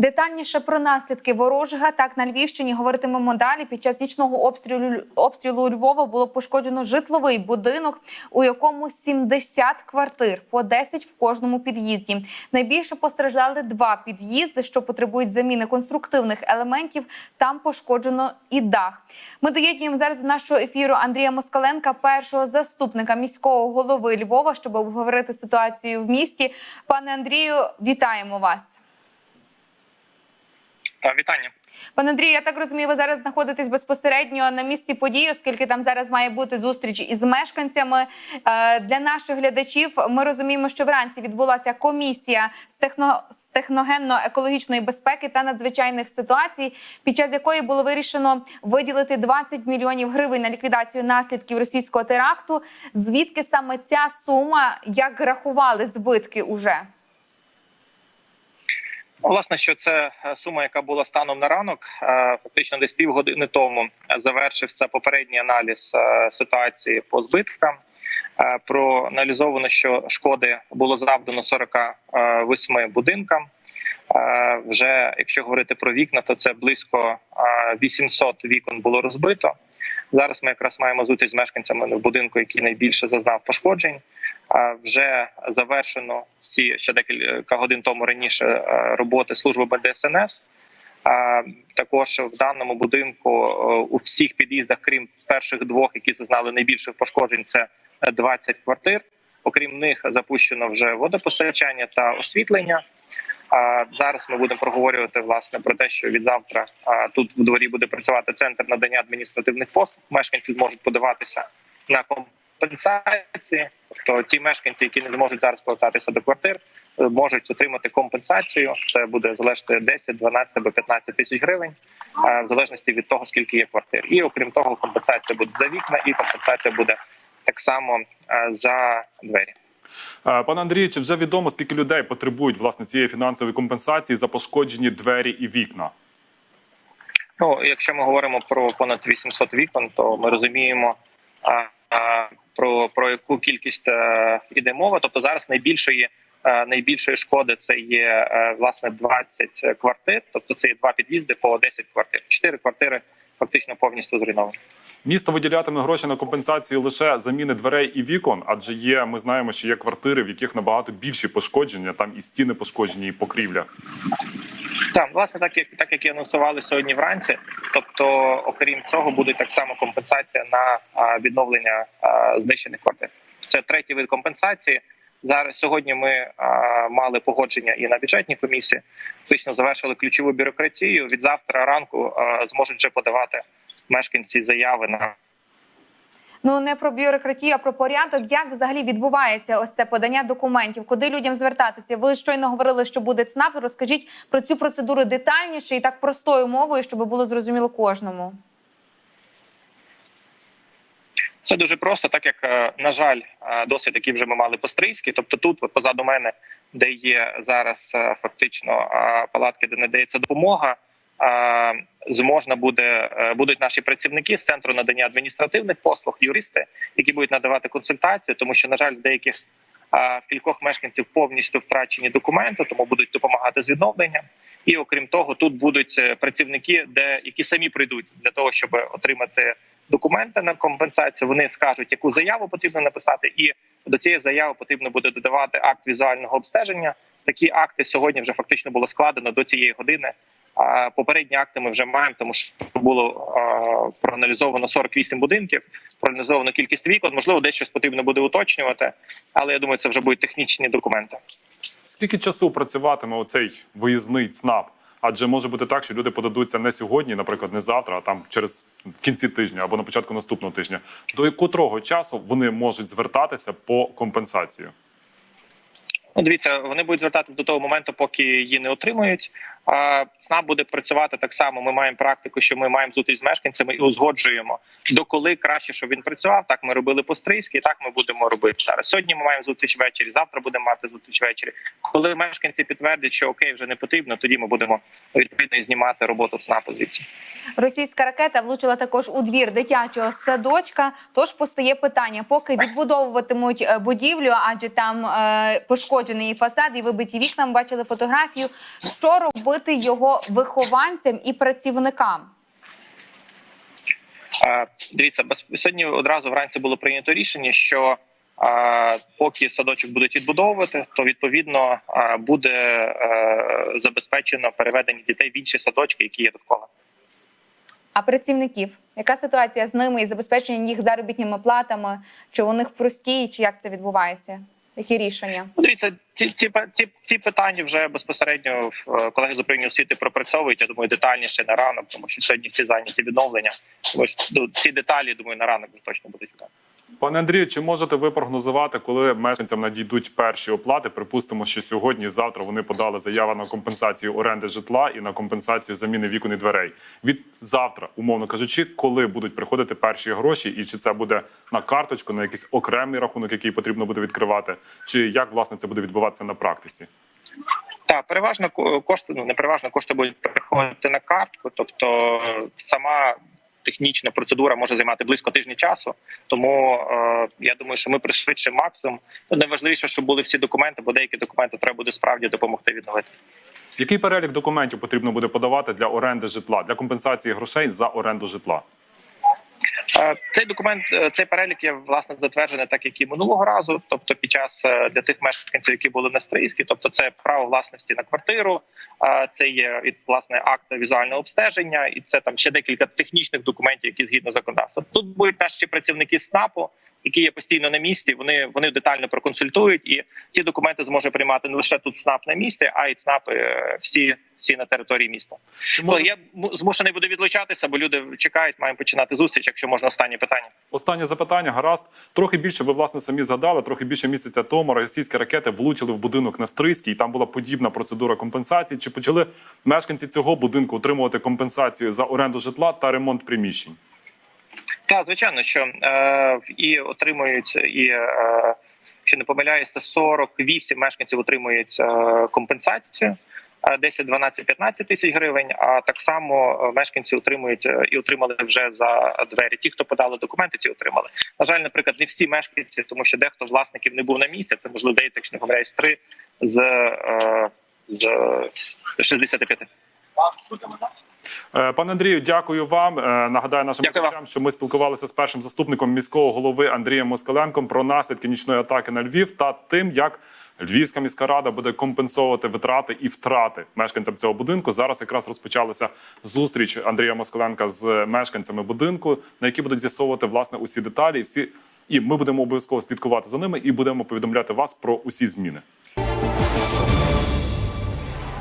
Детальніше про наслідки ворожих атак на Львівщині говоритимемо далі. Під час нічного обстрілу обстрілу Львова було пошкоджено житловий будинок, у якому 70 квартир, по 10 в кожному під'їзді. Найбільше постраждали два під'їзди, що потребують заміни конструктивних елементів. Там пошкоджено і дах. Ми доєднуємо зараз до нашого ефіру Андрія Москаленка, першого заступника міського голови Львова, щоб обговорити ситуацію в місті. Пане Андрію, вітаємо вас. Та, Вітання. Пане Андрію, я так розумію, ви зараз знаходитесь безпосередньо на місці події, оскільки там зараз має бути зустріч із мешканцями. Е, Для наших глядачів ми розуміємо, що вранці відбулася комісія з техно з техногенно-екологічної безпеки та надзвичайних ситуацій, під час якої було вирішено виділити 20 мільйонів гривень на ліквідацію наслідків російського теракту. Звідки саме ця сума, як рахували збитки уже? Власне, що це е, сума, яка була станом на ранок, е, фактично десь півгодини тому завершився попередній аналіз е, ситуації по збиткам. Е, Проаналізовано, що шкоди було завдано 48 будинкам. Е, Вже якщо говорити про вікна, то це близько е, 800 вікон було розбито. Зараз ми якраз маємо зустріч з мешканцями в будинку, який найбільше зазнав пошкоджень. Вже завершено всі ще декілька годин тому раніше е, роботи служби БДСНС. Також в даному будинку е, у всіх під'їздах, крім перших двох, які зазнали найбільших пошкоджень, це 20 квартир. Окрім них запущено вже водопостачання та освітлення. Зараз ми будемо проговорювати власне про те, що від завтра тут в дворі буде працювати центр надання адміністративних послуг. Мешканці зможуть подаватися на компенсації. Тобто ті мешканці, які не зможуть зараз повертатися до квартир, е, можуть отримати компенсацію. Це буде залежати 10, 12 або 15 тисяч гривень, е, в залежності від того, скільки є квартир. І окрім того, компенсація буде за вікна, і компенсація буде так само е, за двері. Пане Андрію, чи вже відомо, скільки людей потребують власне цієї фінансової компенсації за пошкоджені двері і вікна? Ну, якщо ми говоримо про понад 800 вікон, то ми розуміємо про, про яку кількість іде мова. Тобто зараз найбільшої найбільшої шкоди це є власне 20 квартир, тобто це є два під'їзди по 10 квартир. Чотири квартири фактично повністю зруйновані. Місто виділятиме гроші на компенсацію лише заміни дверей і вікон, адже є, ми знаємо, що є квартири, в яких набагато більші пошкодження, там і стіни пошкоджені, і покрівля. Так, власне, так як так як і анонсували сьогодні вранці. Тобто, окрім цього, буде так само компенсація на відновлення знищених квартир. Це третій вид компенсації. Зараз сьогодні ми а, мали погодження і на бюджетній комісії. Фактично завершили ключову бюрократію. Від завтра ранку а, зможуть вже подавати мешканці заяви на Ну не про бюрократію, а про порядок. Як взагалі відбувається ось це подання документів? Куди людям звертатися? Ви щойно говорили, що буде ЦНАП. Розкажіть про цю процедуру детальніше і так простою мовою, щоб було зрозуміло кожному. Це дуже просто, так як е, на жаль, е, досвід, який вже ми мали по тобто тут позаду мене, де є зараз е, фактично палатки, де надається допомога. Зможна буде е, будуть наші працівники з центру надання адміністративних послуг, юристи, які будуть надавати консультацію, тому що на жаль, деяких в кількох мешканців повністю втрачені документи, тому будуть допомагати з відновленням. І окрім того, тут будуть е, працівники, де які самі прийдуть для того, щоб отримати документи на компенсацію. Вони скажуть, яку заяву потрібно написати, і до цієї заяви потрібно буде додавати акт візуального обстеження. Такі акти сьогодні вже фактично було складено до цієї години. А попередні акти ми вже маємо, тому що було а, проаналізовано 48 будинків, проаналізовано кількість вікон. Можливо, десь щось потрібно буде уточнювати, але я думаю, це вже будуть технічні документи. Скільки часу працюватиме оцей виїзний ЦНАП? Адже може бути так, що люди подадуться не сьогодні, наприклад, не завтра, а там через в кінці тижня або на початку наступного тижня. До котрого часу вони можуть звертатися по компенсацію? Ну, дивіться, вони будуть звертатися до того моменту, поки її не отримують. ЦНАП буде працювати так само. Ми маємо практику, що ми маємо зустріч з мешканцями і узгоджуємо до коли краще, щоб він працював. Так ми робили по стрийськи, так ми будемо робити зараз. Сьогодні ми маємо зустріч ввечері. Завтра будемо мати зустріч ввечері. Коли мешканці підтвердять, що окей, вже не потрібно, тоді ми будемо відповідно знімати роботу ЦНАПу звідси. Російська ракета влучила також у двір дитячого садочка. Тож постає питання, поки відбудовуватимуть е, будівлю, адже там е, пошкоджений фасад і вибиті вікна. Ми бачили фотографію. Що робити? Робити його вихованцям і працівникам? Е, Дивіться, сьогодні одразу вранці було прийнято рішення, що е, поки садочок будуть відбудовувати, то відповідно е, буде забезпечено переведення дітей в інші садочки, які є довкола. А працівників? Яка ситуація з ними і забезпеченням їх заробітними платами? Чи у них прості, чи як це відбувається? Які рішення? Ну, Дивіться, ці, ці, ці, ці питання вже безпосередньо в колеги з управління освіти пропрацьовують. Я думаю, детальніше на ранок, тому що сьогодні всі зайняті відновлення. Що ну, ці деталі, думаю, на ранок вже точно будуть. Пане Андрію, чи можете ви прогнозувати, коли мешканцям надійдуть перші оплати? Припустимо, що сьогодні, завтра вони подали заяву на компенсацію оренди житла і на компенсацію заміни вікон і дверей. Від завтра, умовно кажучи, коли будуть приходити перші гроші, і чи це буде на карточку, на якийсь окремий рахунок, який потрібно буде відкривати, чи як власне це буде відбуватися на практиці? Так, переважно ко- кошти, ну не переважно кошти будуть приходити на картку, тобто сама технічна процедура може займати близько тижня часу. Тому е, я думаю, що ми пришвидше максимум. Найважливіше, щоб були всі документи, бо деякі документи треба буде справді допомогти відновити. Який перелік документів потрібно буде подавати для оренди житла, для компенсації грошей за оренду житла? Е, Цей документ, е, цей перелік є власне затверджений, так як і минулого разу. Тобто, під час е, для тих мешканців, які були на стрийській, тобто це право власності на квартиру, це є від власне акт візуального обстеження, і це там ще декілька технічних документів, які згідно законодавства. Тут будуть наші працівники СНАПу, які є постійно на місці. Вони вони детально проконсультують, і ці документи зможе приймати не лише тут СНАП на місці, а й ЦНАП всі, всі на території міста. Чи Ну, я змушений буду відлучатися, бо люди чекають. Маємо починати зустріч. Якщо можна, останнє питання. Останнє запитання, гаразд. Трохи більше ви власне самі згадали. Трохи більше місяця тому російські ракети влучили в будинок на Стрийській. і Там була подібна процедура компенсації. Чи почали мешканці цього будинку отримувати компенсацію за оренду житла та ремонт приміщень? Так, звичайно, що е, і отримують, і е, якщо не помиляюся, 48 мешканців отримують е, компенсацію. Е, 10, 12, 15 тисяч гривень. А так само е, мешканці отримують е, і отримали вже за двері. Ті, хто подали документи, ці отримали. На жаль, наприклад, не всі мешканці, тому що дехто з власників не був на місці. Це можливо здається, якщо не помиляюсь, три з, е, з 65. Е, Пане Андрію, дякую вам. Нагадаю нашим глядачам, що ми спілкувалися з першим заступником міського голови Андрієм Москаленком про наслідки нічної атаки на Львів та тим, як Львівська міська рада буде компенсувати витрати і втрати мешканцям цього будинку. Зараз якраз розпочалася зустріч Андрія Москаленка з мешканцями будинку, на які будуть з'ясовувати власне усі деталі. Всі і ми будемо обов'язково слідкувати за ними і будемо повідомляти вас про усі зміни.